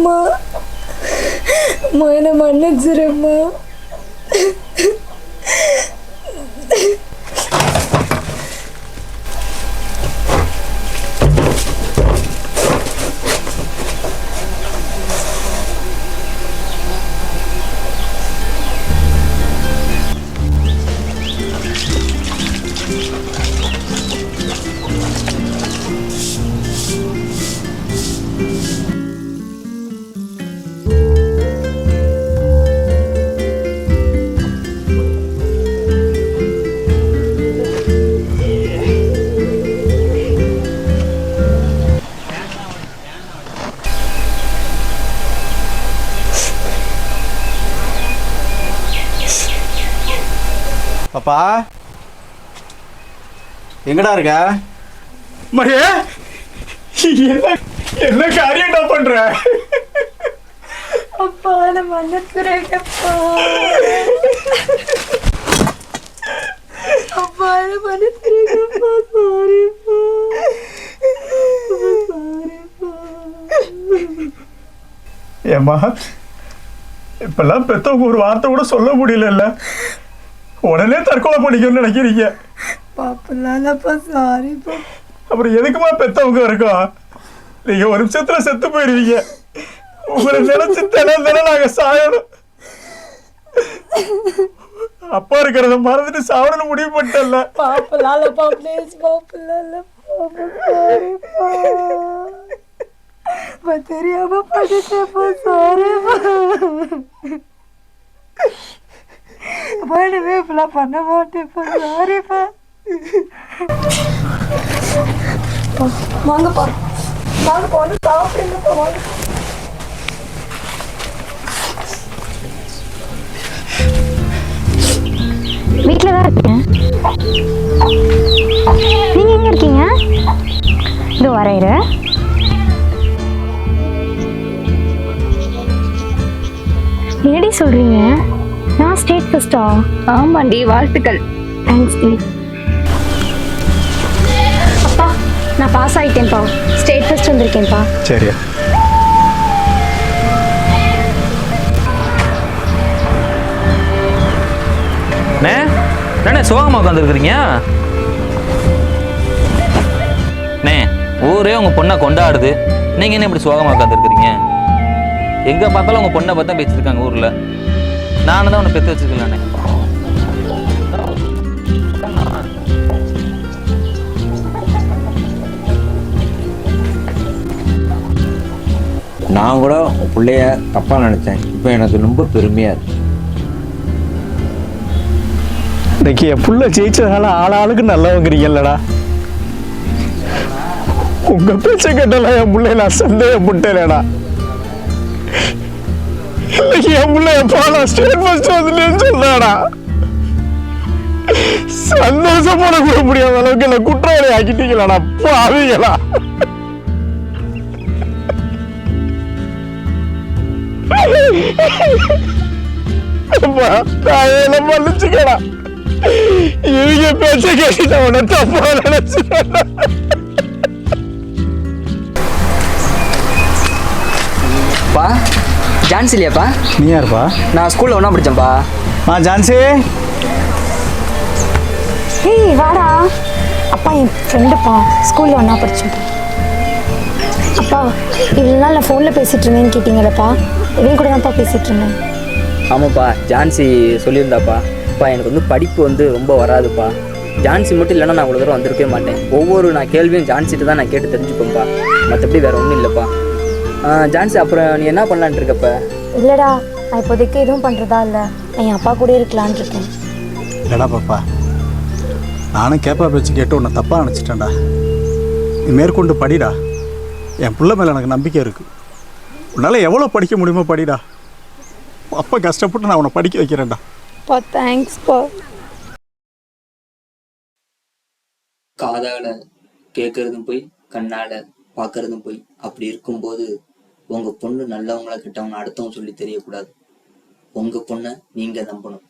అమ్మా. మా ఆయన మన్నొచ్చారమ్మా பாப்பா. எங்கடா இருக்க? மரியே என்ன என்ன காரியம்டா பண்ற? அப்பா என்ன மன்னிச்சிருங்கப்பா. அப்பா என்ன மன்னிச்சிருங்கப்பா. சாரிப்பா ஏம்மா இப்பெல்லாம் பெத்தவங்க ஒரு வார்த்தை கூட சொல்ல முடியலல்ல. உடனே தற்கொலை பண்ணிக்கணும்னு நினைக்கிறீங்க. பாப்பலாம்ப்பா சாரிப்பா அப்புறம் எதுக்குமா பெத்தவங்க இருக்கோம் நீங்க ஒரு நிமிஷத்துல செத்து போயிருவீங்க. உங்களை நினைச்சு தினம் தினம் நாங்க சாயணும். அப்பா இருக்கிறத மறந்துட்டு சாவணும்னு முடிவு பண்ணிட்டல பாப்பலாம்ப்பா ப்ளீஸ் அப்பா தெரியாம பண்ணிட்டேப்பா சாரிப்பா அப்பா இப்பெல்லாம் பண்ண மாட்டேன். சாரிப்பா வாங்கப்பா. வாங்கப்பா வந்து சாப்பிடுங்கப்பா வாங்க. வீட்டில் தான் இருக்கேன். நீங்கள் எங்கே இருக்கீங்க? இதோ வரையிற என்னடி சொல்கிறீங்க ஸ்டேட் ஃபஸ்ட்டா ஆமாண்டி வாழ்த்துக்கள். தேங்க்ஸ் டி அப்பா நான் பாஸ் ஆகிட்டேன்ப்பா ஸ்டேட் ஃபஸ்ட் வந்திருக்கேன்ப்பா. சரி அண்ணே என்னண்ணே சோகமாக உட்காந்துருக்குறீங்க அண்ணே ஊரே உங்கள் பொண்ணை கொண்டாடுது. நீங்கள் என்ன இப்படி சோகமாக உட்காந்துருக்குறீங்க எங்கே பார்த்தாலும் உங்கள் பொண்ணை பார்த்தா பேசியிருக்காங்க ஊரில். நானும் தான் உன்னை பெற்று வச்சுருக்கலாண்ணே நான். கூட உன் பிள்ளைய தப்பாக நினச்சேன். இப்போ எனக்கு ரொம்ப பெருமையாக இருக்கு. இன்னைக்கு என் புள்ள ஜெயிச்சதால ஆளாளுக்கு நல்லவங்கிறீங்கல்லடா. உங்க பேச்ச கேட்டால என் புள்ளைய நான் சந்தேகப்பட்டேனடா. என் புள்ள எப்பா ஸ்டேட் ஃபர்ஸ்ட் வந்துட்டேன்னு சொன்னாடா. சந்தோஷப்பட கூட முடியாத அளவுக்கு என்ன குற்றவாளி ஆக்கிட்டீங்களாடா பாவீங்களா? அப்பா, மன்னிச்சுக்கடா. இவங்க பேச்ச கேட்டு உன தப்பா நினைச்சுக்கடா. பா ஜான்சி இல்லையாப்பா? நீ யாருப்பா நான் ஸ்கூலில் ஒன்றா படித்தேன்ப்பா ஆ ஜான்சி? ஏய் வாடா. அப்பா என் ஃப்ரெண்டுப்பா ஸ்கூலில் ஒன்றா படிச்சுட்டேன் அப்பா இவ்வளோ நாள் நான் ஃபோனில் பேசிகிட்டு இருந்தேன்னு கேட்டிங்களப்பா? இவன் கூட தான்ப்பா பேசிகிட்டு இருந்தேன். ஆமாப்பா ஜான்சி சொல்லியிருந்தாப்பா. அப்பா எனக்கு வந்து படிப்பு வந்து ரொம்ப வராதுப்பா. ஜான்சி மட்டும் இல்லைன்னா நான் இவ்வளோ தூரம் வந்திருக்கவே மாட்டேன். ஒவ்வொரு நான் கேள்வியும் ஜான்சிட்டு தான் நான் கேட்டு தெரிஞ்சுப்பேன்ப்பா மற்றபடி வேறு ஒன்றும் இல்லைப்பா. ஜான்சி அப்புறம் நீ என்ன பண்ணலான்ட்டு இருக்கப்ப? இல்லைடா நான் இப்போதைக்கு எதுவும் பண்ணுறதா இல்லை. நான் என் அப்பா கூட இருக்கலான் இருக்கேன். இல்லடா பாப்பா. நானும் கேப்பா பேச்சு கேட்டு உன்னை தப்பாக நினச்சிட்டேன்டா. நீ மேற்கொண்டு படிடா. என் புள்ள மேலே எனக்கு நம்பிக்கை இருக்கு. உன்னால் எவ்வளோ படிக்க முடியுமோ படிடா. அப்பா கஷ்டப்பட்டு நான் உன்னை படிக்க வைக்கிறேன்டா. அப்பா தேங்க்ஸ்ப்பா காதால கேட்கறதும் போய் கண்ணால பார்க்கறதும் போய் அப்படி இருக்கும்போது உங்க பொண்ணு நல்லவங்களா கிட்டவங்க அடுத்தவங்க சொல்லி தெரியக்கூடாது. உங்க பொண்ணை நீங்க நம்பணும்.